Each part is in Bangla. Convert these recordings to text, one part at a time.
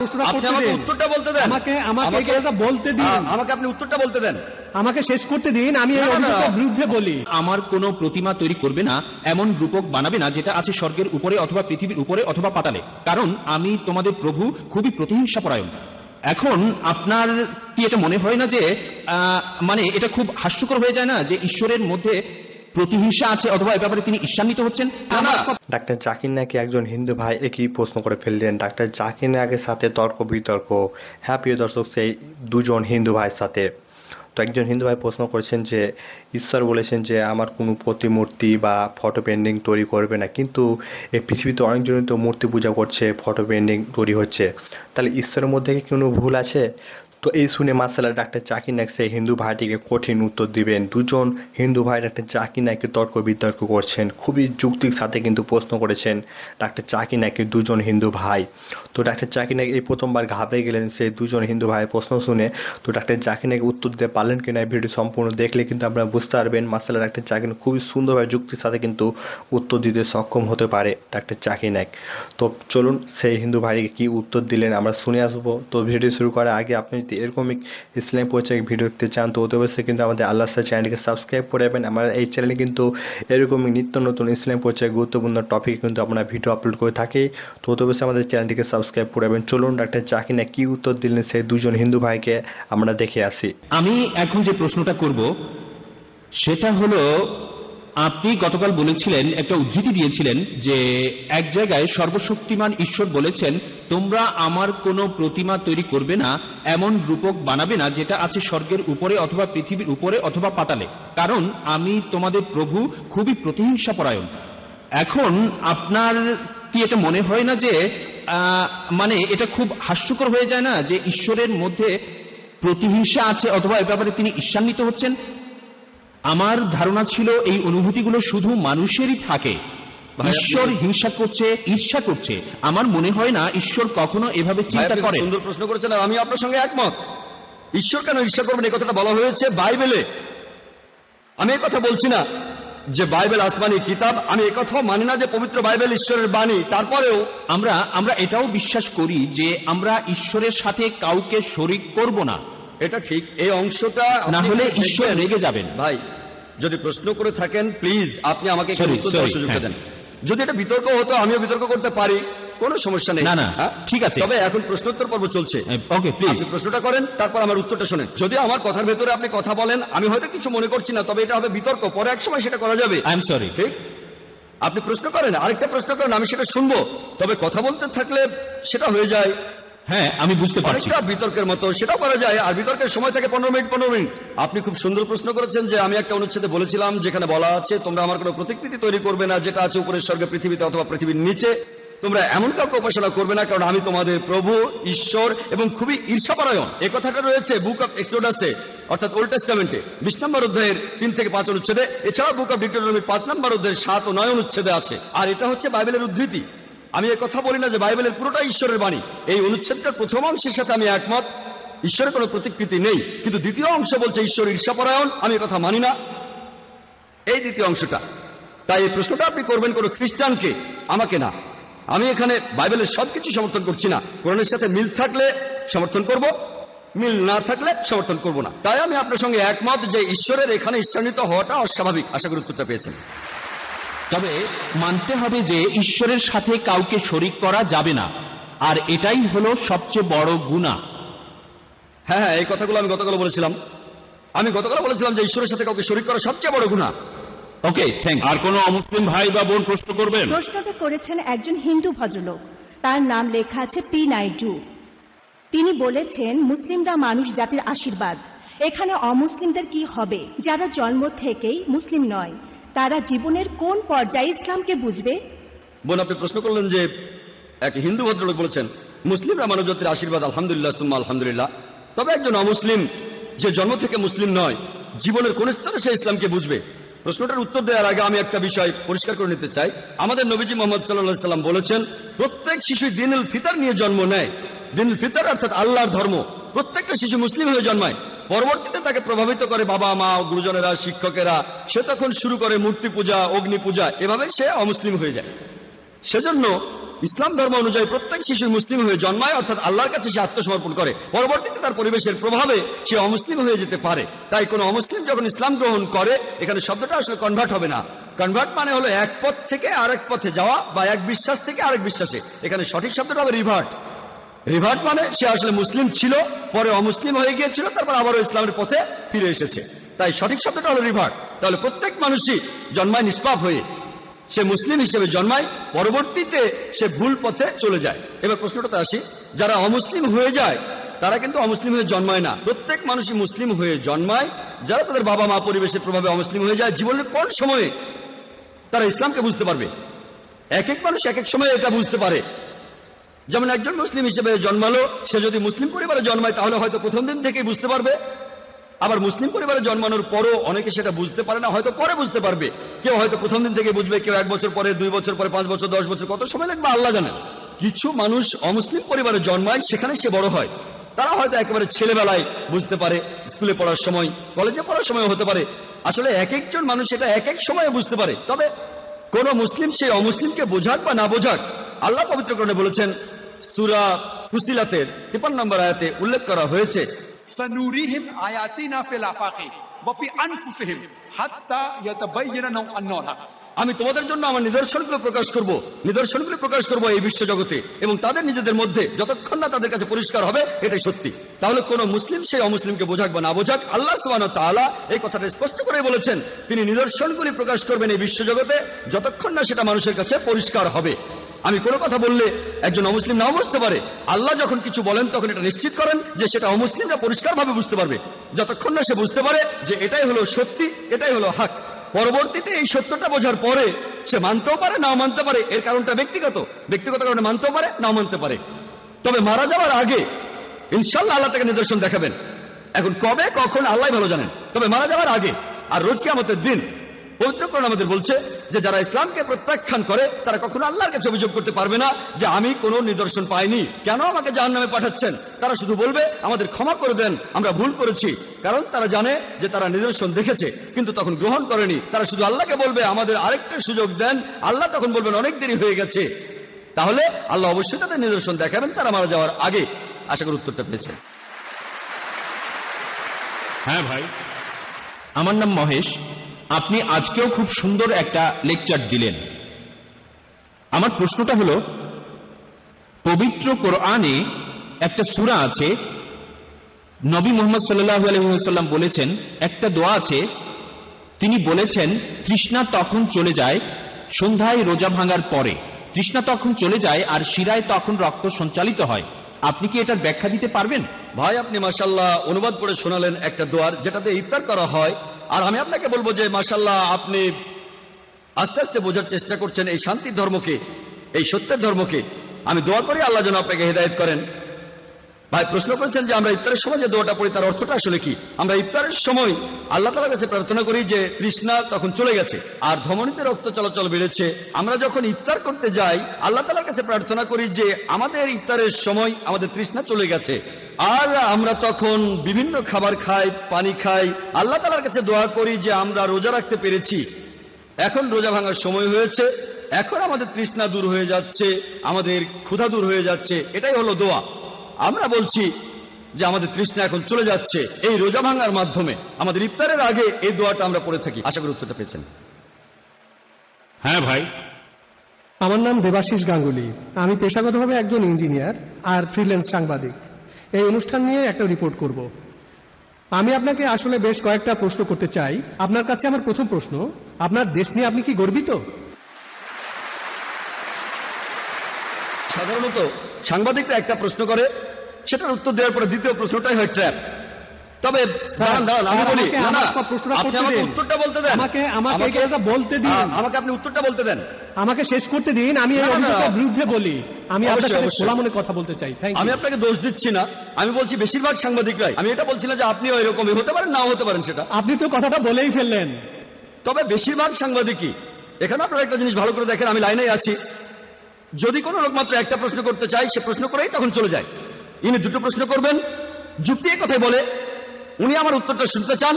উত্তরটা বলতে দেন। আমাকে আমাকে বলতে দিন। আমাকে আপনি উত্তরটা বলতে দেন। আমাকে শেষ করতে দিন আমি এই না, না, না। অভিযোগের বিরুদ্ধে বলি। আমার কোনো প্রতিমা তৈরি করবে না এমন রূপক বানাবে না যেটা আছে স্বর্গের উপরে অথবা পৃথিবীর উপরে অথবা পাতালে। কারণ আমি তোমাদের প্রভু খুবই প্রতিহিংসা পরায়ণ এখন আপনার কি এটা মনে হয় না যে আহ, মানে এটা খুব হাস্যকর হয়ে যায় না যে ঈশ্বরের মধ্যে প্রতিহিংসা আছে অথবা এ ব্যাপারে তিনি ঈর্ষান্বিত হচ্ছেন। ডাক্তার জাকির নাকি একজন হিন্দু ভাই একই প্রশ্ন করে ফেললেন। ডাক্তার জাকির নাকের সাথে তর্ক বিতর্ক। হ্যাঁ প্রিয় দর্শক সেই দুজন হিন্দু ভাইয়ের সাথে। তো একজন হিন্দু ভাই প্রশ্ন করেছেন যে ঈশ্বর বলেছেন যে আমার কোনো প্রতিমূর্তি বা ফটো পেন্টিং তৈরি করবে না। কিন্তু এই পৃথিবীতে অনেকজনই তো মূর্তি পূজা করছে ফটো পেন্টিং তৈরি হচ্ছে। তাহলে ঈশ্বরের মধ্যে কি কোনো ভুল আছে? তো এই শুনে মাসালা ডাক্তার জাকির নায়ক সেই হিন্দু ভাইটিকে কঠিন উত্তর দিবেন। দুজন হিন্দু ভাই ডাক্তার জাকির নায়ককে তর্ক বিতর্ক করছেন। খুবই যুক্তির সাথে কিন্তু প্রশ্ন করেছেন ডাক্তার জাকির নায়কের দুজন হিন্দু ভাই। তো ডাক্তার জাকির নায়ক এই প্রথমবার ঘাবড়ে গেলেন সেই দুজন হিন্দু ভাইয়ের প্রশ্ন শুনে। তো ডাক্তার জাকির নায়ক উত্তর দিতে পারলেন কিনা ভিডিও সম্পূর্ণ দেখলে কিন্তু আপনারা বুঝতে পারবেন মাসালা ডাক্তার জাকির খুবই সুন্দরভাবে যুক্তির সাথে কিন্তু উত্তর দিতে সক্ষম হতে পারে ডাক্তার জাকির নায়ক। তো চলুন সেই হিন্দু ভাইকে কি উত্তর দিলেন আমরা শুনে আসব। তো ভিডিও শুরু করার আগে আপনি যদি এরকমই ইসলাম পরিচয় ভিডিও দেখতে চান, তো অতি অবশ্যই কিন্তু আমাদের আল্লাহ চ্যানেলকে সাবস্ক্রাইব করে রাখবেন। আমরা এই চ্যানেলে কিন্তু এরকমই নিত্য নতুন ইসলাম পরিচয় গুরুত্বপূর্ণ টপিক কিন্তু আমরা ভিডিও আপলোড করে থাকি। তো অতি অবশ্যই আমাদের চ্যানেলটিকে সাবস্ক্রাইব করে রাখবেন। চলুন ডাক্তার জাকিনা কি উত্তর দিলেন সেই দুজন হিন্দু ভাইকে আমরা দেখে আসি। আমি এখন যে প্রশ্নটা করব, সেটা হলো আপনি গতকাল বলেছিলেন, একটা উদ্ধৃতি দিয়েছিলেন যে এক জায়গায় সর্বশক্তিমান ঈশ্বর বলেছেন, তোমরা আমার কোনো প্রতিমা তৈরি করবে না, এমন রূপক বানাবে না যেটা আছে স্বর্গের উপরে অথবা পৃথিবীর উপরে অথবা পাতালে। কারণ আমি তোমাদের প্রভু খুবই প্রতিহিংসা পরায়ণ এখন আপনার কি এটা মনে হয় না যে মানে এটা খুব হাস্যকর হয়ে যায় না যে ঈশ্বরের মধ্যে প্রতিহিংসা আছে অথবা এ ব্যাপারে তিনি ঈর্ষান্বিত হচ্ছেন? আমার ধারণা ছিল এই অনুভূতিগুলো শুধু মানুষেরই থাকে। ঈশ্বর হিংসা করছে ঈর্ষা করছে। আমার মনে হয় না ঈশ্বর কখনো এভাবে চিন্তা করে সুন্দর প্রশ্ন করেছেন আমি আপনার সঙ্গে একমত। ঈশ্বর কেন ঈর্ষা করবেন? এই কথাটা বলা হয়েছে বাইবেলে। আমি এই কথা বলছি না যে বাইবেল আসমানি কিতাব। আমি একথাও কথাও মানি না যে পবিত্র বাইবেল ঈশ্বরের বাণী। তারপরেও আমরা আমরা এটাও বিশ্বাস করি যে আমরা ঈশ্বরের সাথে কাউকে শরিক করব না। এটা ঠিক। এই অংশটা না হলে। ঈশ্বর রেগে যাবেন। ভাই যদি প্রশ্ন করে থাকেন প্লিজ আপনি আমাকে হ্যাঁ। দেন। যদি এটা বিতর্ক হতো আমিও বিতর্ক করতে পারি কোনো সমস্যা নেই। না, না, হ্যাঁ? ঠিক আছে। তবে এখন প্রশ্নোত্তর পর্ব চলছে। ওকে প্লিজ আপনি প্রশ্নটা করেন তারপর আমার উত্তরটা শোনেন। যদি আমার কথার ভেতরে আপনি কথা বলেন আমি হয়তো কিছু মনে করছি না তবে এটা হবে বিতর্ক। পরে এক সময় সেটা করা যাবে। আই এম সরি ঠিক? আপনি প্রশ্ন করেন আরেকটা প্রশ্ন করেন আমি সেটা শুনব। তবে কথা বলতে থাকলে সেটা হয়ে যায়। হ্যাঁ আমি বুঝতে পারছি। বিতর্কের মতো, সেটাও করা যায়। আর বিতর্কের সময় থাকে পনেরো মিনিট পনেরো মিনিট। আপনি খুব সুন্দর প্রশ্ন করেছেন যে আমি একটা অনুচ্ছেদে বলেছিলাম যেখানে বলা আছে, তোমরা আমার কোনো প্রতিকৃতি তৈরি করবে না, যেটা আছে উপরের স্বর্গে, পৃথিবীতে অথবা পৃথিবীর নিচে। তোমরা এমন কাউকে উপাসনা করবে না, কারণ আমি তোমাদের প্রভু, ঈশ্বর এবং খুবই ঈর্ষাপরায়ণ। এই কথাটা রয়েছে বুক অফ এক্সোডাসে, অর্থাৎ ওল্ড টেস্টামেন্টে, বিশ নম্বর অধ্যায়ের তিন থেকে পাঁচ অনুচ্ছেদে। এছাড়াও বুক অফ ডিক্টোনমি পাঁচ নম্বর অধ্যায়ের সাত ও নয় অনুচ্ছেদে আছে। আর এটা হচ্ছে বাইবেলের উদ্ধৃতি। আমি এ কথা বলি না যে বাইবেলের পুরোটাই ঈশ্বরের বাণী। এই অনুচ্ছেদটার প্রথম অংশের সাথে আমি একমত। ঈশ্বরের কোনো প্রতিকৃতি নেই। কিন্তু দ্বিতীয় অংশ বলছে ঈশ্বর ঈর্ষাপরায়ণ। আমি কথা মানি না। এই দ্বিতীয় অংশটা। তাই এই প্রশ্নটা আপনি করবেন কোনো খ্রিস্টানকে, আমাকে না। আমি এখানে বাইবেলের সবকিছু সমর্থন করছি না। কোরআনের সাথে মিল থাকলে সমর্থন করব, মিল না থাকলে সমর্থন করব না। তাই আমি আপনার সঙ্গে একমত যে ঈশ্বরের এখানে ঈশ্বরান্বিত হওয়াটা অস্বাভাবিক। আশা করি উত্তরটা পেয়েছেন। তবে মানতে হবে যে ঈশ্বরের সাথে কাউকে শরিক করা যাবে না আর এটাই হলো সবচেয়ে বড় গুণা হ্যাঁ হ্যাঁ এই কথাগুলো আমি গতকাল বলেছিলাম। আমি গতকাল বলেছিলাম যে ঈশ্বরের সাথে কাউকে শরীর করা সবচেয়ে বড় গুণা ওকে থ্যাংক আর কোনো অমুসলিম ভাই বা বোন প্রশ্ন করবেন? প্রশ্নটা করেছেন একজন হিন্দু ভদ্রলোক। তার নাম লেখা আছে পি নাইডু। তিনি বলেছেন মুসলিমরা মানুষ জাতির আশীর্বাদ। এখানে অমুসলিমদের কি হবে? যারা জন্ম থেকেই মুসলিম নয় তারা জীবনের কোন পর্যায়ে ইসলামকে বুঝবে? বোন, আপনি প্রশ্ন করলেন যে এক হিন্দু ভদ্রলোক বলেছেন মুসলিমরা মানবজাতির আশীর্বাদ, আলহামদুলিল্লাহ, সুম্মা আলহামদুলিল্লাহ। তবে একজন অমুসলিম যে জন্ম থেকে মুসলিম নয়, জীবনের কোন স্তরে সে ইসলামকে বুঝবে? প্রশ্নটার উত্তর দেওয়ার আগে আমি একটা বিষয় পরিষ্কার করে নিতে চাই। আমাদের নবীজি মোহাম্মদ সাল্লাহ সাল্লাম বলেছেন, প্রত্যেক শিশু দিনুল ফিতার নিয়ে জন্ম নেয়। দিনুল ফিতার অর্থাৎ আল্লাহর ধর্ম। প্রত্যেকটা শিশু মুসলিম হয়ে জন্মায়। পরবর্তীতে তাকে প্রভাবিত করে বাবা, মা গুরুজনেরা, শিক্ষকেরা। সে তখন শুরু করে মূর্তি পূজা, অগ্নি পূজা, এভাবে সে অমুসলিম হয়ে যায়। সেজন্য ইসলাম ধর্ম অনুযায়ী প্রত্যেক শিশু মুসলিম হয়ে জন্মায়, অর্থাৎ আল্লাহর কাছে সে আত্মসমর্পণ করে। পরবর্তীতে তার পরিবেশের প্রভাবে সে অমুসলিম হয়ে যেতে পারে। তাই কোনো অমুসলিম যখন ইসলাম গ্রহণ করে, এখানে শব্দটা আসলে কনভার্ট হবে না। কনভার্ট মানে হলো এক পথ থেকে আরেক পথে যাওয়া বা এক বিশ্বাস থেকে আরেক বিশ্বাসে। এখানে সঠিক শব্দটা হবে রিভার্ট রিভার্ট মানে সে আসলে মুসলিম ছিল, পরে অমুসলিম হয়ে গিয়েছিল, তারপর আবারও ইসলামের পথে ফিরে এসেছে। তাই সঠিক শব্দটা হলো রিভার্ট। তাহলে প্রত্যেক মানুষই জন্মায় নিষ্পাপ হয়ে, সে মুসলিম হিসেবে জন্মায়, পরবর্তীতে সে ভুল পথে চলে যায়। এবার প্রশ্নটাতে আসি, যারা অমুসলিম হয়ে যায়, তারা কিন্তু অমুসলিম হয়ে জন্মায় না। প্রত্যেক মানুষই মুসলিম হয়ে জন্মায়, যারা তাদের বাবা মা পরিবেশের প্রভাবে অমুসলিম হয়ে যায়, জীবনের কোন সময়ে তারা ইসলামকে বুঝতে পারবে? এক এক মানুষ এক এক সময় এটা বুঝতে পারে। যেমন একজন মুসলিম হিসেবে জন্মালো, সে যদি মুসলিম পরিবারে জন্মায়, তাহলে হয়তো প্রথম দিন থেকেই বুঝতে পারবে। আবার মুসলিম পরিবারে জন্মানোর পরও অনেকে সেটা বুঝতে পারে না, হয়তো পরে বুঝতে পারবে। কেউ হয়তো প্রথম দিন থেকে বুঝবে, কেউ এক বছর পরে, দুই বছর পরে, পাঁচ বছর, দশ বছর, কত সময় লাগবে, আল্লাহ জানেন কিছু মানুষ অমুসলিম পরিবারে জন্মায়, সেখানে সে বড় হয়। তারা হয়তো একেবারে ছেলেবেলায় বুঝতে পারে, স্কুলে পড়ার সময়, কলেজে পড়ার সময় হতে পারে। আসলে এক একজন মানুষ এটা এক এক সময়ে বুঝতে পারে। তবে কোন মুসলিম সে অমুসলিমকে বোঝাক বা না বোঝাক, আল্লাহ পবিত্রকরণে বলেছেন সুরা ফুসিলাতের তিপান নম্বর আয়াতে উল্লেখ করা হয়েছে আমি তোমাদের জন্য আমার নিদর্শনগুলো প্রকাশ করব নিদর্শনগুলো প্রকাশ করব এই বিশ্ব জগতে এবং তাদের নিজেদের মধ্যে যতক্ষণ না তাদের কাছে পরিষ্কার হবে এটাই সত্যি। তাহলে কোন মুসলিম সেই অমুসলিমকে বোঝাক বা না বোঝাক আল্লাহ সুবাহ তালা এই কথাটা স্পষ্ট করে বলেছেন তিনি নিদর্শনগুলি প্রকাশ করবেন এই বিশ্ব জগতে যতক্ষণ না সেটা মানুষের কাছে পরিষ্কার হবে। আমি কোনো কথা বললে একজন অমুসলিম নাও বুঝতে পারে। আল্লাহ যখন কিছু বলেন, তখন এটা নিশ্চিত করেন যে সেটা অমুসলিমরা পরিষ্কারভাবে বুঝতে পারবে। যতক্ষণ না সে বুঝতে পারে যে এটাই হলো সত্যি, এটাই হলো হাক। পরবর্তীতে এই সত্যটা বোঝার পরে সে মানতেও পারে, নাও মানতে পারে। এর কারণটা ব্যক্তিগত। ব্যক্তিগত কারণে মানতেও পারে, নাও মানতে পারে। তবে মারা যাওয়ার আগে ইনশাল্লাহ আল্লাহ তাকে নিদর্শন দেখাবেন। এখন কবে, কখন আল্লাহ ভালো জানেন। তবে মারা যাওয়ার আগে আর রোজ আমাদের দিন পবিত্রকরণ আমাদের বলছে যে যারা ইসলামকে প্রত্যাখ্যান করে তারা কখনো আল্লাহর কাছে অভিযোগ করতে পারবে না যে আমি কোনো নিদর্শন পাইনি। কেন আমাকে জাহান নামে পাঠাচ্ছেন? তারা শুধু বলবে আমাদের ক্ষমা করে দেন আমরা ভুল করেছি। কারণ তারা জানে যে তারা নিদর্শন দেখেছে কিন্তু তখন গ্রহণ করেনি। তারা শুধু আল্লাহকে বলবে আমাদের আরেকটা সুযোগ দেন। আল্লাহ তখন বলবেন অনেক দেরি হয়ে গেছে। তাহলে আল্লাহ অবশ্যই তাদের নিদর্শন দেখাবেন তারা মারা যাওয়ার আগে। আশা করি উত্তরটা পেয়েছেন। হ্যাঁ ভাই। আমার নাম মহেশ। আপনি আজকেও খুব সুন্দর একটা লেকচার দিলেন। আমার প্রশ্নটা হলো, পবিত্র কোরআনে একটা সূরা আছে, নবী মোহাম্মদ সাল্লাহ আলহিহাল্লাম বলেছেন, একটা দোয়া আছে, তিনি বলেছেন, তৃষ্ণা তখন চলে যায় সন্ধ্যায় রোজা ভাঙার পরে। তৃষ্ণা তখন চলে যায় আর শিরায় তখন রক্ত সঞ্চালিত হয়। আপনি কি এটার ব্যাখ্যা দিতে পারবেন? ভাই, আপনি মাসাল্লাহ অনুবাদ করে শোনালেন একটা দোয়ার, যেটাতে ইফতার করা হয় আর আমি আপনাকে বলব যে মাসাল্লাহ আপনি আস্তে আস্তে বোঝার চেষ্টা করছেন এই শান্তির ধর্মকে, এই সত্যের ধর্মকে। আমি দোয়া করি আল্লাহ যেন আপনাকে হেদায়ত করেন। ভাই, প্রশ্ন করেছেন যে, আমরা ইফতারের সময় যে দোয়াটা পড়ি, তার অর্থটা আসলে কি? আমরা ইফতারের সময় আল্লাহ তালার কাছে প্রার্থনা করি যে, তৃষ্ণা তখন চলে গেছে, আর ধমনীতে রক্ত চলাচল বেড়েছে। আমরা যখন ইফতার করতে যাই, আল্লাহ তালার কাছে প্রার্থনা করি যে, আমাদের ইফতারের সময় আমাদের তৃষ্ণা চলে গেছে। আর আমরা তখন বিভিন্ন খাবার খাই পানি খাই। আল্লাহ তালার কাছে দোয়া করি যে আমরা রোজা রাখতে পেরেছি। এখন রোজা ভাঙার সময় হয়েছে। এখন আমাদের তৃষ্ণা দূর হয়ে যাচ্ছে আমাদের ক্ষুধা দূর হয়ে যাচ্ছে। এটাই হলো দোয়া। আমরা বলছি যে আমাদের তৃষ্ণা এখন চলে যাচ্ছে এই রোজা ভাঙার মাধ্যমে। আমাদের ইফতারের আগে এই দোয়াটা আমরা পড়ে থাকি। আশা করি উত্তরটা পেয়েছেন। হ্যাঁ ভাই। আমার নাম দেবাশিস গাঙ্গুলি। আমি পেশাগতভাবে একজন ইঞ্জিনিয়ার আর ফ্রিল্যান্স সাংবাদিক। এই অনুষ্ঠান নিয়ে একটা রিপোর্ট করব। আমি আপনাকে আসলে বেশ কয়েকটা প্রশ্ন করতে চাই। আপনার কাছে আমার প্রথম প্রশ্ন, আপনার দেশ নিয়ে আপনি কি গর্বিত? সাধারণত সাংবাদিকরা একটা প্রশ্ন করে, সেটার উত্তর দেওয়ার পরে দ্বিতীয় প্রশ্নটাই হয় ট্র্যাপ তবে আমি বলি আমাকে না না আপনি উত্তরটা বলতে দেন। আমাকে আমাকে এই কথাটা বলতে দিন। আমাকে আপনি উত্তরটা বলতে দেন। আমাকে শেষ করতে দিন আমি এই না, না, না। অভিযোগের বিরুদ্ধে বলি। আমি আপনার সাথে খোলা মনে কথা বলতে চাই। আমি আপনাকে দোষ দিচ্ছি না। আমি বলছি বেশিরভাগ সাংবাদিকরাই। আমি এটা বলছি না যে আপনিও এরকমই। হতে পারেন নাও হতে পারেন সেটা। আপনি তো কথাটা বলেই ফেললেন। তবে বেশিরভাগ সাংবাদিকই এখানে আপনারা একটা জিনিস ভালো করে দেখেন আমি লাইনে আছি। যদি কোনো লোক মাত্র একটা প্রশ্ন করতে চাই সে প্রশ্ন করেই তখন চলে যায়। ইনি দুটো প্রশ্ন করবেন যুক্তি কথাই বলে উনি আমার উত্তরটা শুনতে চান।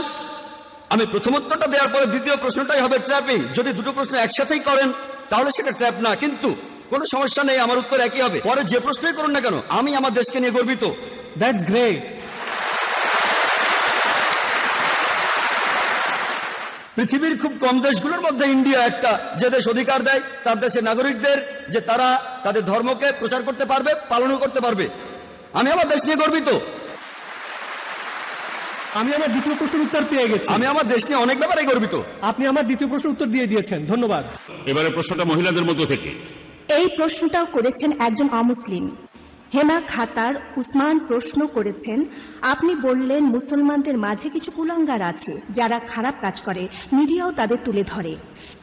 আমি প্রথম উত্তরটা দেওয়ার পরে দ্বিতীয় প্রশ্নটাই হবে ট্র্যাপিং। যদি দুটো প্রশ্ন একসাথেই করেন তাহলে সেটা ট্র্যাপ না। কিন্তু কোনো সমস্যা নেই আমার উত্তর একই হবে। পরে যে প্রশ্নই করুন না কেন আমি আমার দেশকে নিয়ে গর্বিত। দ্যাটস গ্রেট পৃথিবীর খুব কম দেশগুলোর মধ্যে ইন্ডিয়া একটা। যে দেশ অধিকার দেয় তার দেশের নাগরিকদের যে তারা তাদের ধর্মকে প্রচার করতে পারবে পালনও করতে পারবে। আমি আমার দেশ নিয়ে গর্বিত। আমি আমার দ্বিতীয় প্রশ্নের উত্তর পেয়ে গেছি। আমি আমার দেশ নিয়ে অনেক ব্যাপারে গর্বিত। আপনি আমার দ্বিতীয় প্রশ্নের উত্তর দিয়ে দিয়েছেন। ধন্যবাদ। এবারে প্রশ্নটা মহিলাদের মধ্য থেকে। এই প্রশ্নটাও করেছেন একজন অমুসলিম। হেমা খাতার উসমান প্রশ্ন করেছেন আপনি বললেন মুসলমানদের মাঝে কিছু কুলাঙ্গার আছে যারা খারাপ কাজ করে মিডিয়াও তাদের তুলে ধরে।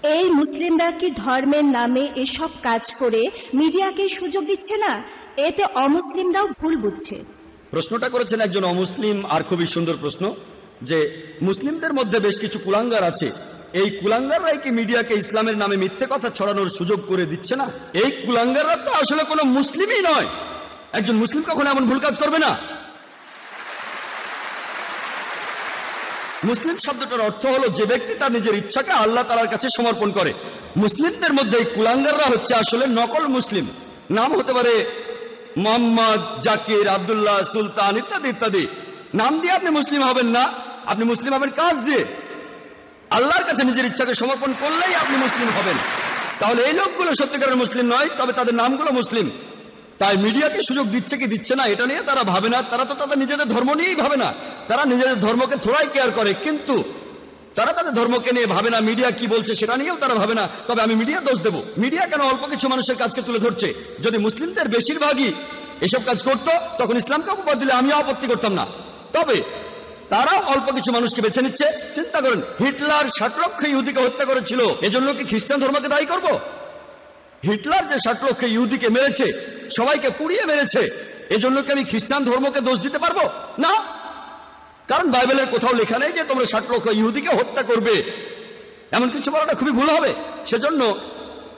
এই মুসলিমরা কি ধর্মের নামে এসব কাজ করে মিডিয়াকে সুযোগ দিচ্ছে না? এতে অমুসলিমরাও ভুল বুঝছে। প্রশ্নটা করেছেন একজন অমুসলিম, আর খুবই সুন্দর প্রশ্ন, যে মুসলিমদের মধ্যে বেশ কিছু কুলাঙ্গার আছে। এই কুলাঙ্গাররাই কি মিডিয়াকে ইসলামের নামে মিথ্যে কথা ছড়ানোর সুযোগ করে দিচ্ছে না? এই কুলাঙ্গাররা তো আসলে কোনো মুসলিমই নয়। একজন মুসলিম কখনো এমন ভুল কাজ করবে না? মুসলিম শব্দটার অর্থ হলো যে ব্যক্তি তার নিজের ইচ্ছাকে আল্লাহ তালার কাছে সমর্পণ করে। মুসলিমদের মধ্যে এই কুলাঙ্গাররা হচ্ছে আসলে নকল মুসলিম। নাম হতে পারে মোহাম্মদ জাকির, আব্দুল্লাহ সুলতান ইত্যাদি ইত্যাদি। নাম দিয়ে আপনি মুসলিম হবেন না। আপনি মুসলিম হবেন কাজ দিয়ে? আল্লাহর কাছে নিজের ইচ্ছাকে সমর্পণ করলেই আপনি মুসলিম হবেন। তাহলে এই লোকগুলো সত্যিকারের মুসলিম নয়, তবে তাদের নামগুলো মুসলিম। তাই মিডিয়াকে সুযোগ দিচ্ছে কি দিচ্ছে না, এটা নিয়ে তারা ভাবে না। তারা তো তাদের নিজেদের ধর্ম নিয়েই ভাবে না। তারা নিজেদের ধর্মকে থোড়াই কেয়ার করে। কিন্তু তারা তাদের ধর্মকে নিয়ে ভাবে না, মিডিয়া কি বলছে সেটা নিয়েও তারা ভাবে না। তবে আমি মিডিয়া দোষ দেব। মিডিয়া কেন অল্প কিছু মানুষের কাজকে তুলে ধরছে? যদি মুসলিমদের বেশিরভাগই এসব কাজ করত, তখন ইসলামকে অপবাদ দিলে আমিও আপত্তি করতাম না। তবে তারাও অল্প কিছু মানুষকে বেছে নিচ্ছে। চিন্তা করেন, হিটলার ষাট লক্ষ ইহুদিকে হত্যা করেছিল। এজন্য কি খ্রিস্টান ধর্মকে দায়ী করব? হিটলার যে ষাট লক্ষ ইহুদিকে মেরেছে, সবাইকে পুড়িয়ে মেরেছে, এজন্য কি আমি খ্রিস্টান ধর্মকে দোষ দিতে পারব? না। কারণ বাইবেলের কোথাও লেখা নেই যে তোমরা ষাট লক্ষ ইহুদিকে হত্যা করবে। এমন কিছু বলাটা খুবই ভুল হবে। সেজন্য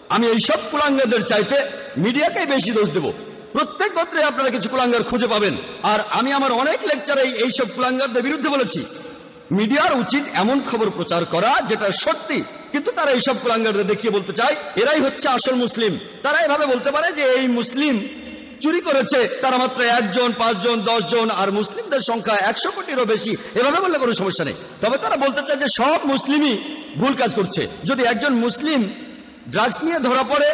আমি এইসব কুলাঙ্গারদের চাইতে মিডিয়াকেই বেশি দোষ দেব। প্রত্যেক গোত্রে আপনারা কিছু কুলাঙ্গার খুঁজে পাবেন। আর আমি আমার অনেক লেকচারে এইসব কুলাঙ্গারদের বিরুদ্ধে বলেছি। মিডিয়ার উচিত এমন খবর প্রচার করা যেটা সত্যি। কিন্তু তারা এইসব কুলাঙ্গারদের দেখিয়ে বলতে চায়, এরাই হচ্ছে আসল মুসলিম। তারা এভাবে বলতে পারে যে এই মুসলিম চুরি করেছে তারা মাত্র একজন পাঁচজন জন আর মুসলিমদের সংখ্যা একশো কোটিরও বেশি। এভাবে বললে কোনো সমস্যা নেই। তবে তারা বলতে চায় যে সব মুসলিমই ভুল কাজ করছে। যদি একজন মুসলিম ড্রাগস নিয়ে ধরা পড়ে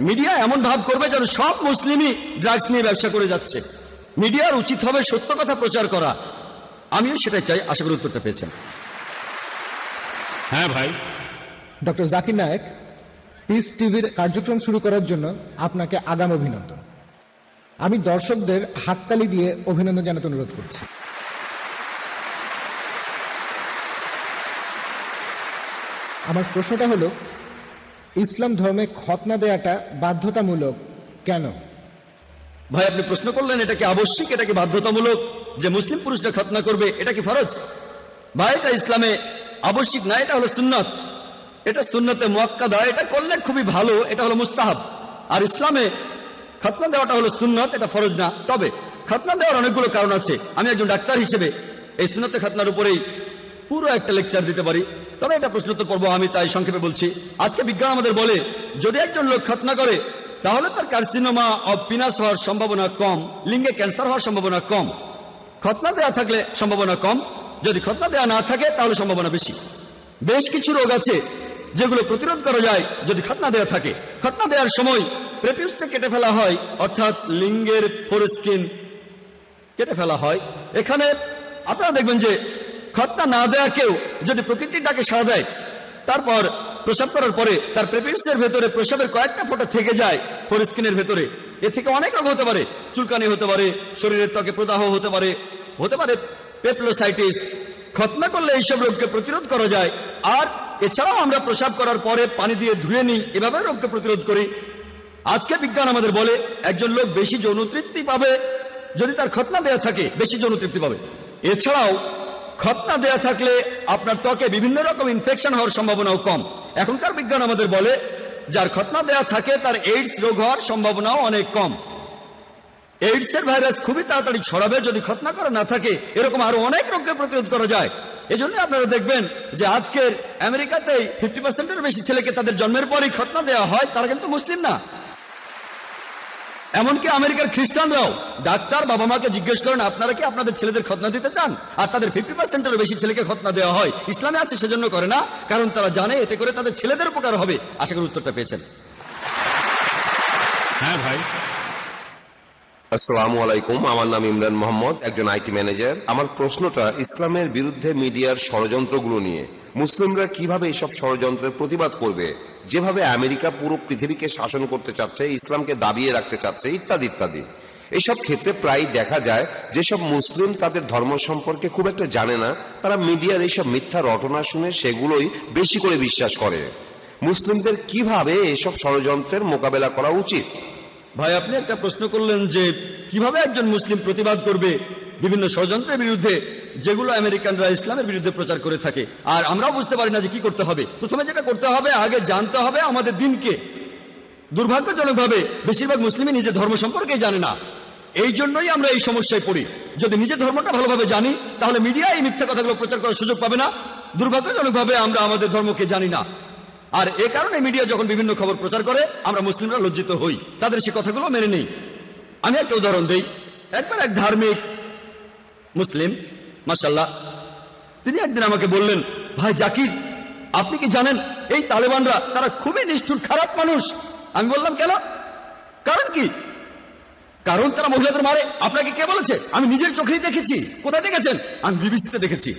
মিডিয়া এমন ভাব করবে যেন সব মুসলিমই ড্রাগস নিয়ে ব্যবসা করে যাচ্ছে। মিডিয়ার উচিত হবে সত্য কথা প্রচার করা। আমিও সেটাই চাই আশা করি উত্তরটা পেয়েছেন। হ্যাঁ ভাই। ডক্টর জাকির নায়েক পিস টিভির কার্যক্রম শুরু করার জন্য আপনাকে আগাম অভিনন্দন। আমি দর্শকদের হাততালি দিয়ে অভিনন্দন জানাতে অনুরোধ করছি। আমার প্রশ্নটা হলো, ইসলাম ধর্মে খতনা দেয়াটা বাধ্যতামূলক কেন? ভাই, আপনি প্রশ্ন করলেন, এটা কি আবশ্যিক, এটা কি বাধ্যতামূলক? যে মুসলিম পুরুষরা খতনা করবে, এটা কি ফরজ? ভাই, এটা ইসলামে আবশ্যিক না, এটা হলো সুন্নত। এটা সুন্নতে মোয়াক্কাদা, এটা করলে খুবই ভালো, এটা হলো মুস্তাহাব। আর ইসলামে খতনা দেওয়াটা হলো সুন্নত, এটা ফরজ না। তবে খতনা দেওয়ার অনেকগুলো কারণ আছে। আমি একজন ডাক্তার হিসেবে এই সুন্নতে খতনার উপরেই পুরো একটা লেকচার দিতে পারি। তবে এটা প্রশ্ন তো করব, আমি তাই সংক্ষেপে বলছি। আজকে বিজ্ঞান আমাদের বলে, যদি একজন লোক খতনা করে, তাহলে তার কার্সিনোমা অব পিনাস হওয়ার সম্ভাবনা কম, লিঙ্গে ক্যান্সার হওয়ার সম্ভাবনা কম। খতনা দেওয়া থাকলে সম্ভাবনা কম। যদি খতনা দেওয়া না থাকে, তাহলে সম্ভাবনা বেশি। বেশ কিছু রোগ আছে যেগুলো প্রতিরোধ করা যায় যদি খতনা দেওয়া থাকে। খতনা দেওয়ার সময় প্রেপিউসটা কেটে ফেলা হয়, অর্থাৎ লিঙ্গের ফোরস্কিন কেটে ফেলা হয়। এখানে আপনারা দেখবেন যে খতনা না দেয়া কেউ যদি প্রকৃতির ডাকে সাড়া দেয়, তারপর প্রসাব করার পরে তার প্রেপিউসের ভেতরে প্রসাবের কয়েকটা ফোঁটা থেকে যায় ফোরস্কিনের ভেতরে। এ থেকে অনেক রোগ হতে পারে, চুলকানি হতে পারে, শরীরের ত্বকে প্রদাহ হতে পারে হতে পারে পেপলোসাইটিস। খতনা করলে এইসব রোগকে প্রতিরোধ করা যায়। আর এছাড়াও আমরা প্রসাব করার পরে পানি দিয়ে ধুয়ে নিই, এভাবে রোগকে প্রতিরোধ করি। আজকে বিজ্ঞান আমাদের বলে, একজন লোক বেশি যৌন তৃপ্তি পাবে যদি তার খতনা দেয়া থাকে, বেশি যৌন তৃপ্তি পাবে। এছাড়াও, খতনা দেয়া থাকলে আপনার ত্বকে বিভিন্ন রকম ইনফেকশন হওয়ার সম্ভাবনাও কম। এখনকার বিজ্ঞান আমাদের বলে, যার খতনা দেয়া থাকে, তার এইডস রোগ হওয়ার সম্ভাবনাও অনেক কম। এইডস এর ভাইরাস খুবই তাড়াতাড়ি ছড়াবে, যদি খতনা করা না থাকে, এরকম আরও অনেক রোগকে প্রতিরোধ করা যায়। এই জন্য আপনারা দেখবেন যে আজকের আমেরিকাতেই ফিফটি পার্সেন্টের বেশি ছেলেকে তাদের জন্মের পরই খতনা দেওয়া হয়, তারা কিন্তু মুসলিম না। এমনকি আমেরিকার খ্রিস্টানরাও ডাক্তার বাবা মাকে জিজ্ঞেস করেন, আপনারা কি আপনাদের ছেলেদের খতনা দিতে চান? আর তাদের ফিফটি পার্সেন্টেরও বেশি ছেলেকে খতনা দেওয়া হয়। ইসলামে আছে সেজন্য করে না, কারণ তারা জানে এতে করে তাদের ছেলেদের উপকার হবে। আশা করি উত্তরটা পেয়েছেন। হ্যাঁ ভাই। আসসালামু আলাইকুম, আমার নাম ইমরান মোহাম্মদ, একজন আইটি ম্যানেজার। আমার প্রশ্নটা ইসলামের বিরুদ্ধে মিডিয়ার ষড়যন্ত্রগুলো নিয়ে। মুসলিমরা কীভাবে এসব ষড়যন্ত্রের প্রতিবাদ করবে? যেভাবে আমেরিকা পুরো পৃথিবীকে শাসন করতে চাচ্ছে, ইসলামকে দাবিয়ে রাখতে চাচ্ছে, ইত্যাদি ইত্যাদি। এসব ক্ষেত্রে প্রায় দেখা যায়, যেসব মুসলিম তাদের ধর্ম সম্পর্কে খুব একটা জানে না, তারা মিডিয়ার এইসব মিথ্যা রটনা শুনে সেগুলোই বেশি করে বিশ্বাস করে। মুসলিমদের কীভাবে এসব ষড়যন্ত্রের মোকাবেলা করা উচিত? ভাই, আপনি একটা প্রশ্ন করলেন যে কীভাবে একজন মুসলিম প্রতিবাদ করবে বিভিন্ন ষড়যন্ত্রের বিরুদ্ধে, যেগুলো আমেরিকানরা ইসলামের বিরুদ্ধে প্রচার করে থাকে। আর আমরাও বুঝতে পারি না যে কি করতে হবে। প্রথমে যেটা করতে হবে, আগে জানতে হবে আমাদের দিনকে। দুর্ভাগ্যজনকভাবে বেশিরভাগ মুসলিমই নিজের ধর্ম সম্পর্কে জানে না। এই জন্যই আমরা এই সমস্যায় পড়ি। যদি নিজের ধর্মটা ভালোভাবে জানি, তাহলে মিডিয়া এই মিথ্যা কথাগুলো প্রচার করার সুযোগ পাবে না। দুর্ভাগ্যজনকভাবে আমরা আমাদের ধর্মকে জানি না। আর এ কারণে মিডিয়া যখন বিভিন্ন খবর প্রচার করে, আমরা মুসলিমরা লজ্জিত হই। তাদের সে কথাগুলো মেনে নেই। আমি একটা উদাহরণ দিই। একবার এক ধার্মিক মুসলিম মাসাল্লাহ তিনি একদিন আমাকে বললেন, ভাই জাকির, আপনি কি জানেন, এই তালেবানরা, তারা খুবই নিষ্ঠুর, খারাপ মানুষ। আমি বললাম, কেন? কারণ কি? কারণ তারা মহিলাদের মারে। আপনাকে কে বলেছে? আমি নিজের চোখেই দেখেছি। কোথায় দেখেছেন? আমি বিবিসিতে দেখেছি।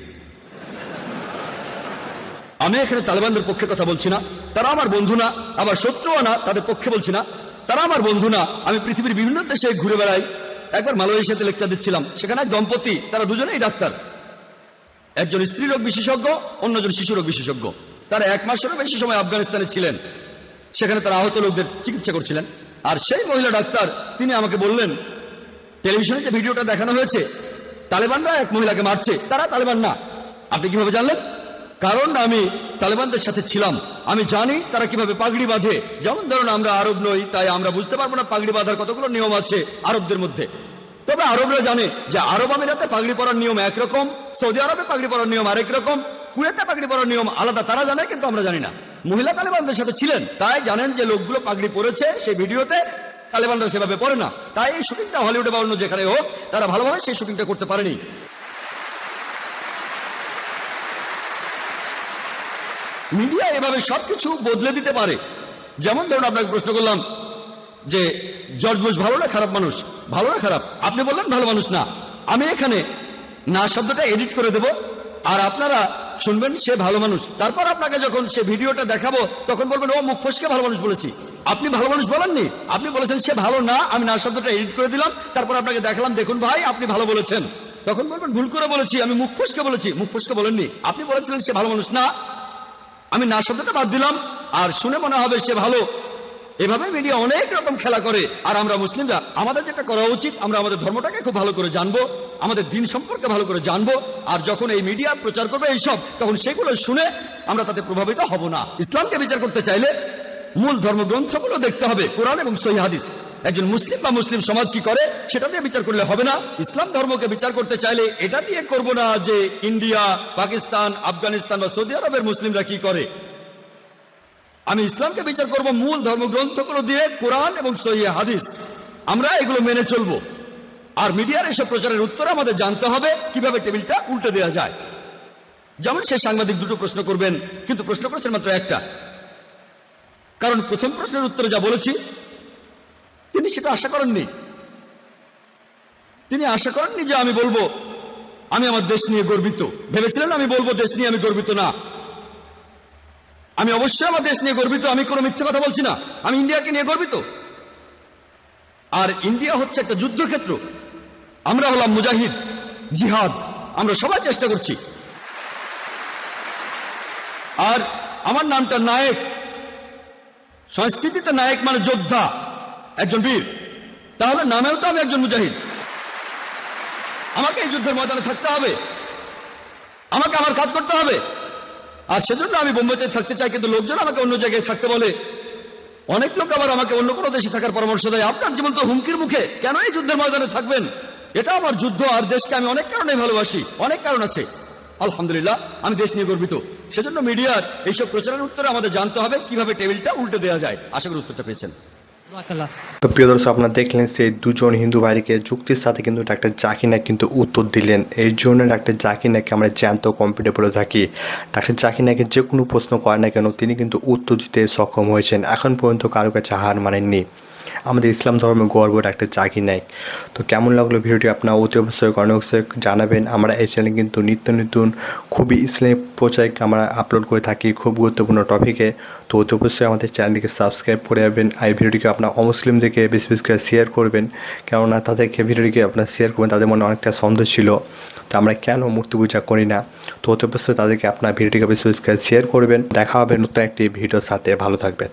আমি এখানে তালেবানদের পক্ষে কথা বলছি না। তারা আমার বন্ধু না আবার শত্রুও না, তাদের পক্ষে বলছি না। তারা আমার বন্ধু না, আমি পৃথিবীর বিভিন্ন দেশে ঘুরে বেড়াই। একবার মালয়েশিয়াতে লেকচার দিচ্ছিলাম, সেখানে এক দম্পতি, তারা দুজনেই ডাক্তার। একজন স্ত্রী রোগ বিশেষজ্ঞ, অন্যজন শিশু রোগ বিশেষজ্ঞ। তারা এক মাসেরও বেশি সময় আফগানিস্তানে ছিলেন। সেখানে তারা আহত লোকদের চিকিৎসা করছিলেন। আর সেই মহিলা ডাক্তার, তিনি আমাকে বললেন, টেলিভিশনে যে ভিডিওটা দেখানো হয়েছে, তালেবানরা এক মহিলাকে মারছে, তারা তালেবান না। আপনি কীভাবে জানলেন? কারণ আমি তালেবানদের সাথে ছিলাম। আমি জানি তারা কীভাবে পাগড়ি বাঁধে। যেমন ধরুন আমরা আরব নই, তাই আমরা বুঝতে পারব না পাগড়ি বাঁধার কতগুলো নিয়ম আছে আরবদের মধ্যে। তবে আরবরা জানে যে আরব আমিরাতে পাগড়ি পরার নিয়ম একরকম, সৌদি আরবে পাগড়ি পরার নিয়ম আরেক রকম, কুয়েতে পাগড়ি পরার নিয়ম আলাদা, তারা জানে কিন্তু আমরা জানি না। মহিলা তালেবানদের সাথে ছিলেন, তাই জানেন যে লোকগুলো পাগড়ি পরেছে সেই ভিডিওতে, তালেবানরা সেভাবে পড়ে না। তাই এই শুটিংটা হলিউডে বা অন্য যেখানে হোক, তারা ভালোভাবে সেই শুটিংটা করতে পারেনি। মিডিয়া এভাবে সবকিছু বদলে দিতে পারে। যেমন ধরুন আপনাকে প্রশ্ন করলাম যে, জর্জ বুশ ভালো না খারাপ মানুষ? ভালো না খারাপ। আপনি বললেন, ভালো মানুষ না। আমি এখানে না শব্দটা এডিট করে দেব, আর আপনারা শুনবেন সে ভালো মানুষ। তারপর আপনাকে যখন সে ভিডিওটা দেখাবো, তখন বলবেন, ও, মুখ ফসকে ভালো মানুষ বলেছি। আপনি ভালো মানুষ বলেননি। আপনি বলেছেন, সে ভালো না। আমি না শব্দটা এডিট করে দিলাম, তারপর আপনাকে দেখালাম, দেখুন ভাই, আপনি ভালো বলেছেন। তখন বলবেন, ভুল করে বলেছি, আমি মুখ ফসকে বলেছি। মুখ ফসকে বলেননি। আপনি বলেছিলেন, সে ভালো মানুষ না। আমি না শব্দটা বাদ দিলাম। আর শুনে মনে হবে সে ভালো। এভাবে মিডিয়া অনেক রকম খেলা করে। আর আমরা মুসলিমরা, আমাদের যেটা করা উচিত, আমরা আমাদের ধর্মটাকে খুব ভালো করে জানব, আমাদের দিন সম্পর্কে ভালো করে জানব, আর যখন এই মিডিয়া প্রচার করবে এইসব, তখন সেগুলো শুনে আমরা তাতে প্রভাবিত হব না। ইসলামকে বিচার করতে চাইলে মূল ধর্মগ্রন্থগুলো দেখতে হবে, কোরআন এবং সহি হাদিস। একজন মুসলিম বা মুসলিম সমাজ কি করে? সেটা দিয়ে বিচার করলে হবে না। ইসলাম ধর্মকে বিচার করতে চাইলে এটা দিয়ে করব না যে ইন্ডিয়া, পাকিস্তান, আফগানিস্তান বা সৌদি আরবের মুসলিমরা কি করে? আমি ইসলামকে বিচার করব মূল ধর্মগ্রন্থগুলো দিয়ে, কোরআন এবং সহি হাদিস। আমরা এগুলো মেনে চলবো। আর মিডিয়ার এসব প্রচারের উত্তর আমাদের জানতে হবে, কীভাবে টেবিলটা উল্টে দেওয়া যায়। যেমন সে সাংবাদিক দুটো প্রশ্ন করবেন, কিন্তু প্রশ্ন করেছেন মাত্র একটা। কারণ প্রথম প্রশ্নের উত্তরে যা বলেছি তিনি সেটা আশা করেননি। তিনি আশা করেননি যে আমি বলব, আমি আমার দেশ নিয়ে গর্বিত। ভেবেছিলেন আমি বলব, দেশ নিয়ে আমি গর্বিত না। আমি অবশ্যই আমার দেশ নিয়ে গর্বিত, আমি কোনো মিথ্যে কথা বলছি না। আমি ইন্ডিয়াকে নিয়ে গর্বিত। আর ইন্ডিয়া হচ্ছে একটা যুদ্ধক্ষেত্র। আমরা হলাম মুজাহিদ, জিহাদ। আমরা সবাই চেষ্টা করছি। আর আমার নামটা নায়ক। সংস্কৃতিতে নায়ক মানে যোদ্ধা। একজন বীর। তাহলে নামেও তো আমি একজন মুজাহিদ। আমাকে এই যুদ্ধের ময়দানে থাকতে হবে। আমাকে আমার কাজ করতে হবে। আর সেজন্য আমি বোম্বেতে থাকতে চাই, কিন্তু লোকজন আমাকে অন্য জায়গায় থাকতে বলে। অনেক লোক আবার আমাকে অন্য কোনো দেশে থাকার পরামর্শ দেয়। আপনার জীবন তো হুমকির মুখে। কেন এই যুদ্ধের ময়দানে থাকবেন? এটা আমার যুদ্ধ আর দেশকে আমি অনেক কারণে ভালোবাসি। অনেক কারণ আছে। আলহামদুলিল্লাহ, আমি দেশ নিয়ে গর্বিত। সেজন্য মিডিয়ার এইসব প্রচারের উত্তরে আমাদের জানতে হবে কীভাবে টেবিলটা উল্টে দেওয়া যায়। আশা করি উত্তরটা পেয়েছেন। তো প্রিয় দর্শক, আপনারা দেখলেন সেই দুজন হিন্দু ভাইকে যুক্তির সাথে কিন্তু ডাক্তার জাকিনা কিন্তু উত্তর দিলেন। এই জন্য ডাক্তার জাকিনাকে আমরা জ্যান্ত কম্পিউটার বলে থাকি। ডাক্তার জাকিনাকে যে কোনো প্রশ্ন করে না কেন, তিনি কিন্তু উত্তর দিতে সক্ষম হয়েছেন। এখন পর্যন্ত কারও কাছে হার মানেননি। আমাদের ইসলাম ধর্মে গর্ব একটা জাকির নায়ক তো কেমন লাগল ভিডিওটি? আপনার অতি অবশ্যই কর্ণ জানাবেন। আমরা এই চ্যানেলে কিন্তু নিত্য নতুন, খুবই ইসলামী প্রচার আমরা আপলোড করে থাকি খুব গুরুত্বপূর্ণ টপিকে তো অতি অবশ্যই আমাদের চ্যানেলটিকে সাবস্ক্রাইব করে যাবেন আর এই ভিডিওটিকে আপনার অমুসলিমদেরকে বেশি বেশি করে শেয়ার করবেন। কেননা তাদেরকে ভিডিওটিকে আপনার শেয়ার করবেন, তাদের মনে অনেকটা সন্দেহ ছিল। তো আমরা কেন মূর্তি পূজা করি না? তো অতি অবশ্যই তাদেরকে আপনার ভিডিওটিকে বেশি বেশি করে শেয়ার করবেন। দেখা হবে নতুন একটি ভিডিওর সাথে। ভালো থাকবেন।